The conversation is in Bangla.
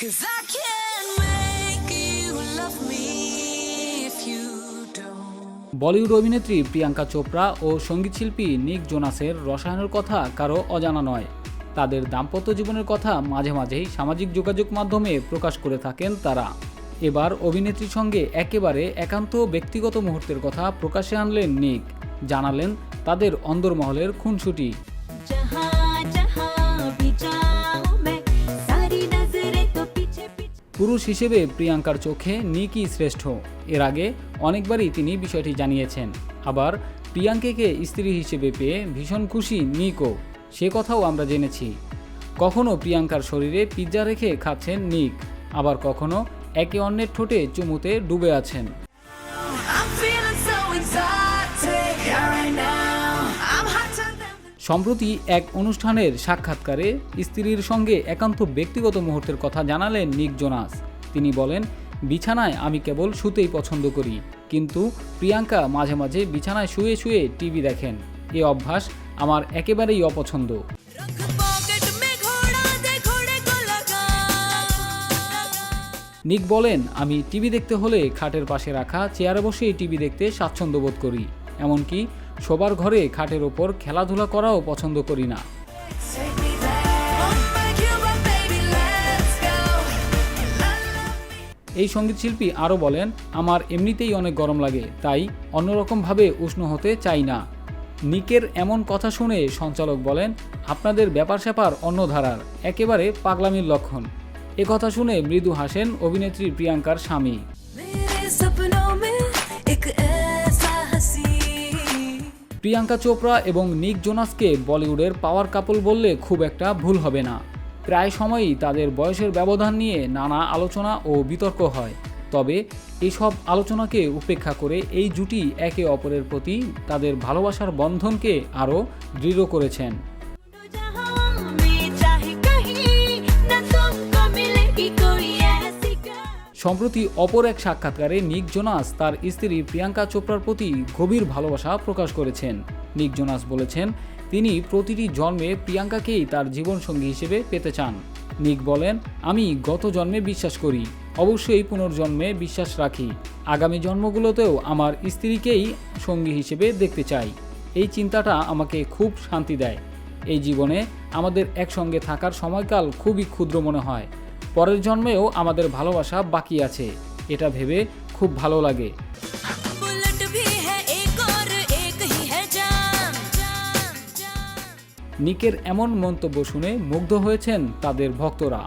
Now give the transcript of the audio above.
Cause I can't make you love me. Bollywood অভিনেত্রী প্রিয়াঙ্কা চোপড়া ও সঙ্গীতশিল্পী নিক জোনাসের রসায়নের কথা কারও অজানা নয়। তাদের দাম্পত্য জীবনের কথা মাঝে মাঝেই সামাজিক যোগাযোগ মাধ্যমে প্রকাশ করে থাকেন তারা। এবার অভিনেত্রীর সঙ্গে একেবারে একান্ত ব্যক্তিগত মুহূর্তের কথা প্রকাশে আনলেন নিক। জানালেন তাদের অন্দরমহলের খুনসুটি। পুরুষ হিসেবে প্রিয়াঙ্কার চোখে নিকই শ্রেষ্ঠ। এর আগে অনেকবারই তিনি বিষয়টি জানিয়েছেন। আবার প্রিয়াঙ্কাকে স্ত্রী হিসেবে পেয়ে ভীষণ খুশি নিকও সে কথাও আমরা জেনেছি। কখনও প্রিয়াঙ্কার শরীরে পিৎজা রেখে খাচ্ছেন নিক। আবার কখনো একে অন্যের ঠোঁটে চুমুতে ডুবে আছেন। সম্প্রতি এক অনুষ্ঠানের সাক্ষাৎকারে স্ত্রীর সঙ্গে একান্ত ব্যক্তিগত মুহূর্তের কথা জানালেন নিক জোনাস। তিনি বলেন বিছানায় আমি কেবল শুতেই পছন্দ করি কিন্তু প্রিয়াঙ্কা মাঝে মাঝে বিছানায় শুয়ে শুয়ে টিভি দেখেন। এ অভ্যাস আমার একেবারেই অপছন্দ। নিক বলেন আমি টিভি দেখতে হলে খাটের পাশে রাখা চেয়ারে বসেই টিভি দেখতে স্বাচ্ছন্দ্য বোধ করি। এমনকি শোবার ঘরে খাটের ওপর খেলাধুলা করাও পছন্দ করি না। এই সঙ্গীতশিল্পী আরও বলেন, আমার এমনিতেই অনেক গরম লাগে, তাই অন্যরকমভাবে উষ্ণ হতে চাই না। নিকের এমন কথা শুনে সঞ্চালক বলেন, আপনাদের ব্যাপার স্যাপার অন্য ধারার, একেবারে পাগলামির লক্ষণ। কথা শুনে মৃদু হাসেন অভিনেত্রী প্রিয়াঙ্কার স্বামী। প্রিয়াঙ্কা চোপড়া এবং নিক জোনাসকে বলিউডের পাওয়ার কাপল বললে খুব একটা ভুল হবে না। প্রায় সময়ই তাদের বয়সের ব্যবধান নিয়ে নানা আলোচনা ও বিতর্ক হয়। তবে এসব আলোচনাকে উপেক্ষা করে এই জুটি একে অপরের প্রতি তাদের ভালোবাসার বন্ধনকে আরও দৃঢ় করেছেন। সম্প্রতি অপর এক সাক্ষাৎকারে নিক জোনাস তার স্ত্রী প্রিয়াঙ্কা চোপড়ার প্রতি গভীর ভালোবাসা প্রকাশ করেছেন। নিক জোনাস বলেছেন, তিনি প্রতিটি জন্মে প্রিয়াঙ্কাকেই তার জীবনসঙ্গী হিসেবে পেতে চান। নিক বলেন, আমি গত জন্মে বিশ্বাস করি, অবশ্যই পুনর্জন্মে বিশ্বাস রাখি। আগামী জন্মগুলোতেও আমার স্ত্রীকেই সঙ্গী হিসেবে দেখতে চাই। এই চিন্তাটা আমাকে খুব শান্তি দেয়। এই জীবনে আমাদের একসঙ্গে থাকার সময়কাল খুবই ক্ষুদ্র মনে হয়। পরের জন্মেও আমাদের ভালোবাসা বাকি আছে। এটা ভেবে খুব ভালো লাগে। নিকের এমন মন্তব্য শুনে মুগ্ধ হয়েছেন তাদের ভক্তরা।